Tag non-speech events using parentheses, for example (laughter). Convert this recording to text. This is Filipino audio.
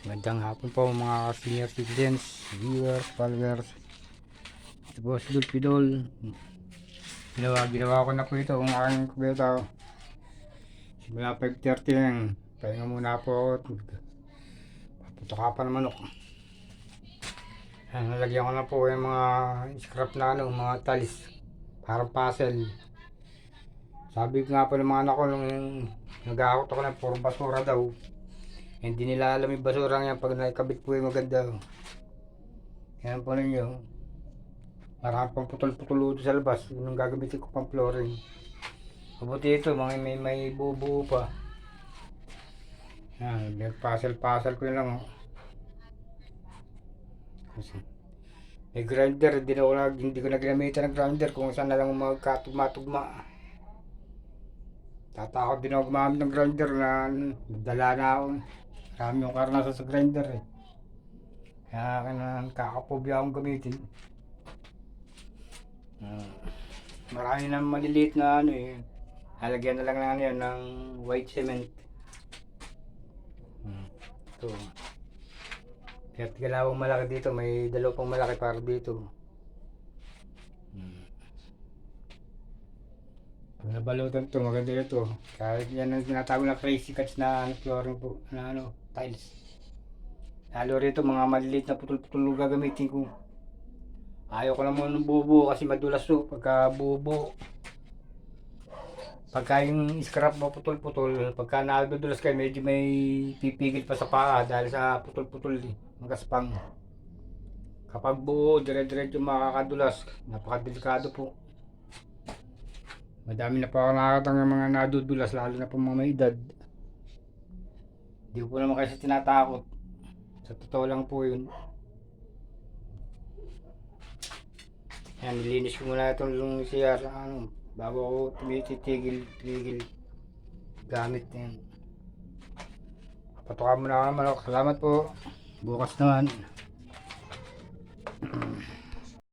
Magandang hapon po mga senior citizens, viewers, followers. Ito po si Dulce Pidol. Ginawa, ginawa ko na po ito kung aking kubeta. Simula 5.30 lang. Pahinga muna po ako. Paputuka pa manok. Ayan, nalagyan ko na po yung mga scrap na ano, mga talis. Parang puzzle. Sabi ko nga po ng mga anak ko nung nag-aakot ako ng puro basura daw. Hindi nila alam yung basura yan pag nakikabit po yung maganda. Yan po ninyo. Marami pang putol-putol dito sa labas. Yun ang gagamitin ko pang flooring. Mabuti ito, mga may, may bubuo pa. Yan, nagpasal-pasal ko lang. Oh. Kasi, may grinder, hindi, na nag, hindi ko na ginamitan ng grinder kung saan na lang magkatugma-tugma. Tatakot din ako gumamit ng grinder na dala na ako. Marami yung karanasan sa grinder eh. Kaya kailangan kakapobya akong gamitin. Ah, marami na maliliit na ano eh. Halagyan na lang na ano yan ng white cement. Hmm. Ito. Kahit galawang malaki dito, may dalawa pang malaki para dito. Hmm. Pag nabalutan to, maganda ito. Kahit yan ang tinatawag na crazy cuts na ano, flooring po, na ano, tiles. Lalo rito, mga maliliit na putol-putol gagamitin ko. Ayaw ko muna ng bubo kasi madulas to pagka bubo. Pagka yung scrap mo putol-putol, pagka nadudulas kayo, medyo may pipigil pa sa paa dahil sa putol-putol eh, magaspang. Kapag buo, dire-diretso makakadulas, napakadelikado po. Madami na pa ako nakakatang ng mga nadudulas, lalo na po mga may edad. Hindi ko po naman kasi tinatakot. Sa totoo lang po yun. Yan, nilinis ko muna itong yung CR, ano, bago ako tumititigil, tigil gamit na yan. Patuka muna ako naman ako. Salamat po. Bukas naman. (clears throat)